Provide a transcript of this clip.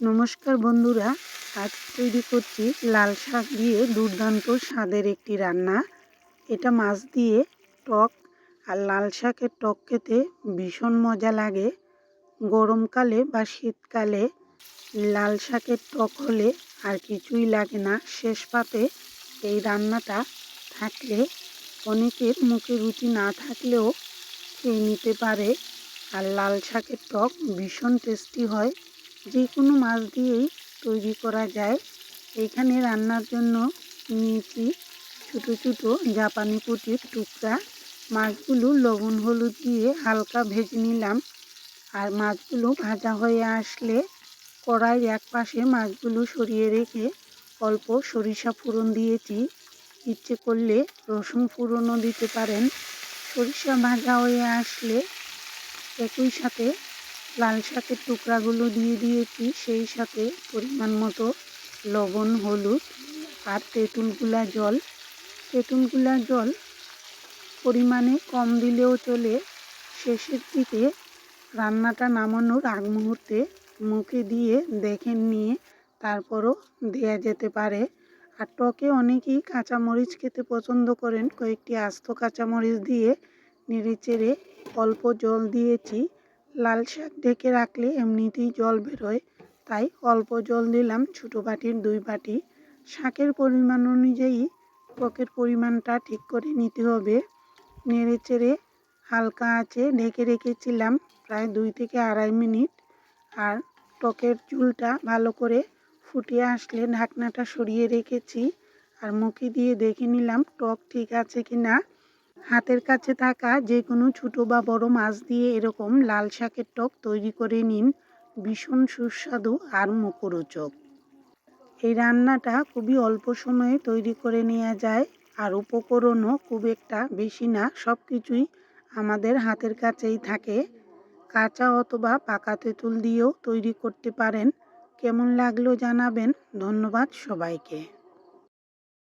নমস্কার বন্ধুরা, আজ তৈরি করছি লাল শাক দিয়ে দুর্দান্ত স্বাদের একটি রান্না। এটা মাছ দিয়ে টক আর লাল শাকের টক খেতে ভীষণ মজা লাগে। গরমকালে বা শীতকালে লাল শাকের টক হলে আর কিছুই লাগে না। শেষ পাতে এই রান্নাটা থাকলে অনেকের মুখে রুচি না থাকলেও খেয়ে নিতে পারে। আর লাল শাকের টক ভীষণ টেস্টি হয়। যে কোনো মাছ দিয়েই তৈরি করা যায়। এখানে রান্নার জন্য নিয়েছি ছোটো ছোটো জাপানি পুঁটির টুকরা। মাছগুলো লবণ, হলুদ দিয়ে হালকা ভেজে নিলাম। আর মাছগুলো ভাজা হয়ে আসলে কড়াই এক পাশে মাছগুলো সরিয়ে রেখে অল্প সরিষা ফোড়ন দিয়েছি। ইচ্ছে করলে রসুন ফোড়নও দিতে পারেন। সরিষা ভাজা হয়ে আসলে একই সাথে লাল শাকের টুকরাগুলো দিয়ে দিয়েছি, সেই সাথে পরিমাণ মতো লবণ, হলুদ আর তেঁতুলগুলা জল। তেঁতুলগুলা জল পরিমাণে কম দিলেও চলে। শেষের দিকে রান্নাটা নামানোর আগ মুহূর্তে মুখে দিয়ে দেখে নিয়ে তারপরও দেয়া যেতে পারে। আর টকে অনেকেই কাঁচামরিচ খেতে পছন্দ করেন। কয়েকটি আস্ত কাঁচামরিচ দিয়ে নেড়ে চেড়ে অল্প জল দিয়েছি। লাল শাক ঢেকে রাখলে এমনিতেই জল বেরোয়। তাই অল্প জল দিলাম ছোটো বাটির দুই বাটি। শাকের পরিমাণ অনুযায়ী টকের পরিমাণটা ঠিক করে নিতে হবে। নেড়ে চেড়ে হালকা আছে ঢেকে রেখেছিলাম প্রায় দুই থেকে আড়াই মিনিট। আর টকের চুলটা ভালো করে ফুটিয়ে আসলে ঢাকনাটা সরিয়ে রেখেছি। আর মুখে দিয়ে দেখে নিলাম টক ঠিক আছে কি না হাতের কাছে থাকা যে কোনো ছোটো বা বড় মাছ দিয়ে এরকম লাল শাকের টক তৈরি করে নিন। ভীষণ সুস্বাদু আর মুখরোচক। এই রান্নাটা খুবই অল্প সময়ে তৈরি করে নেওয়া যায় আর উপকরণও খুব একটা বেশি না সব কিছুই আমাদের হাতের কাছেই থাকে। কাঁচা অথবা পাকা তেঁতুল দিয়েও তৈরি করতে পারেন। কেমন লাগল জানাবেন। ধন্যবাদ সবাইকে।